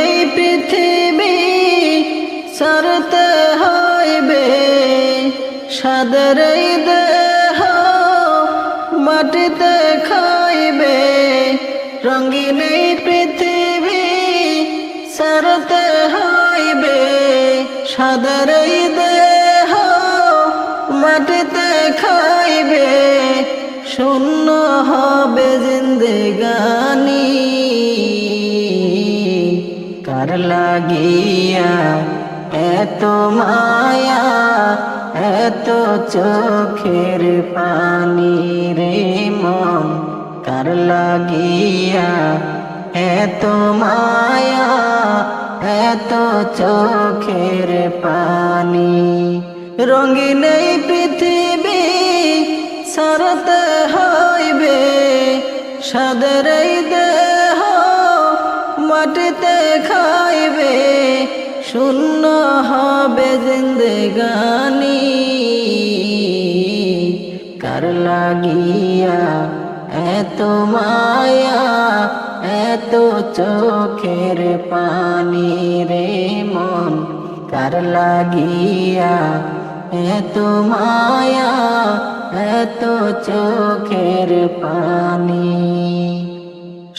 এই পৃথিবী সরতে হইবে। সাদের দেহ মাটিতে খাইবে। এই পৃথিবী সরতে হইবে। সাদের দেহ মাটিতে খাইবে। শূন্য হবে জিন্দেগানি। কার লাগিয়া, এত মায়া, এত চোখের পানি রে মন, কার লাগিয়া, এত মায়া, এত চোখের পানি। রঙিন পৃথিবী সরতে হইবে সাদের দেহ মাটিতে খাইবে, শূন্য হবে জিন্দগানি। কার লাগিয়া এত মায়া, এত চোখের পানি রে মন। কার লাগিয়া এত মায়া, এত চোখের পানি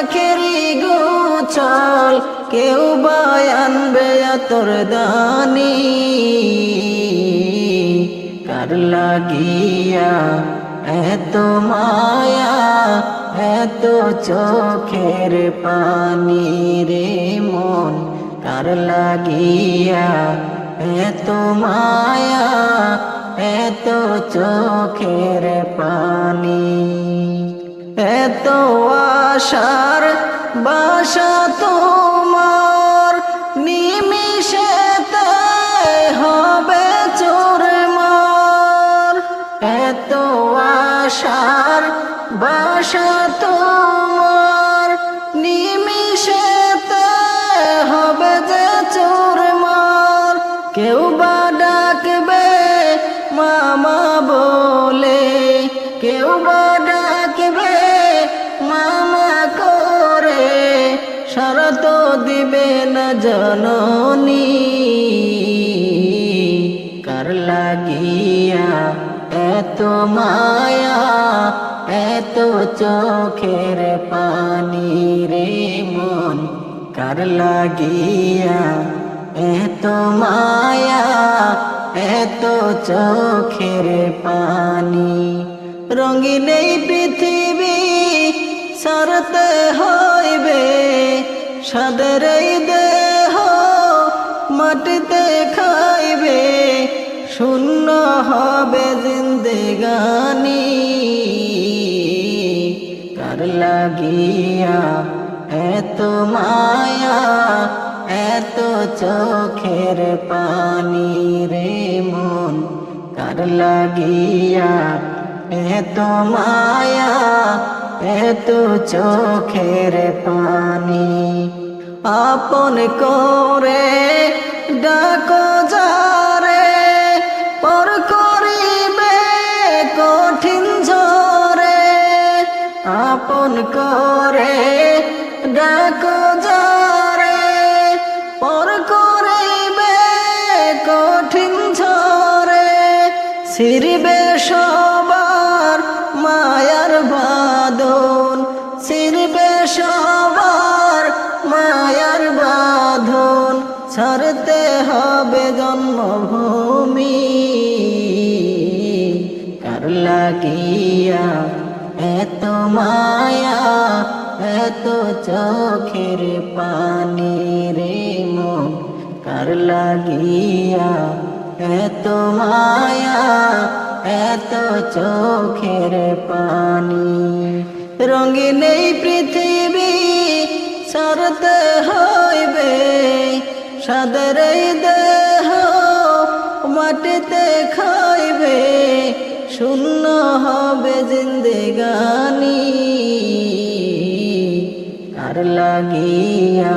আখেরি গোছল কেউ বা আনবে তোর দানি। কার লাগিয়া এত মায়া, এত চোখের পানি রে মন। কার লাগিয়া এত মায়া, এত চোখের পানি। এত আশার বাসা তোমার নিমিশেতে হবে চোর মার। এত আশার বাসা তোমার নিমিশেতে হবে যে চোর মার। কেউ বা ডাকবে মামা বলে, কেউ বা না জননী, কার লাগিয়া এত মায়া, এত চোখের পানি রে মন, কার লাগিয়া এত মায়া, এত চোখের পানি। রঙিন পৃথিবী সরতে হইবে সাদের দেহ মাটিতে খাইবে, শূন্য হবে জিন্দেগানি। কার লাগিয়া এত মায়া, এত চোখের পানি রে মন। কার লাগিয়া এত মায়া এত চোখের পানি। আপন করে ডাকো যারে, পর করিবে কঠিন ঝরে আপন করে ডাকো যারে, পর করিবে কঠিন ঝরে সিরবে সবার মায়ার বাদন সিরবে সবার মায়ার বাঁধন, ছাড়তে হবে জন্মভূমি। কার লাগিয়া এত মায়া, এত চোখের পানি রে মন। কার লাগিয়া এত মায়া এত চোখের পানি। রঙিন এই পৃথিবী সারতে হইবে, সাদের দেহ মাটিতে খাইবে, শূন্য হবে জিন্দেগানি। আর লাগিয়া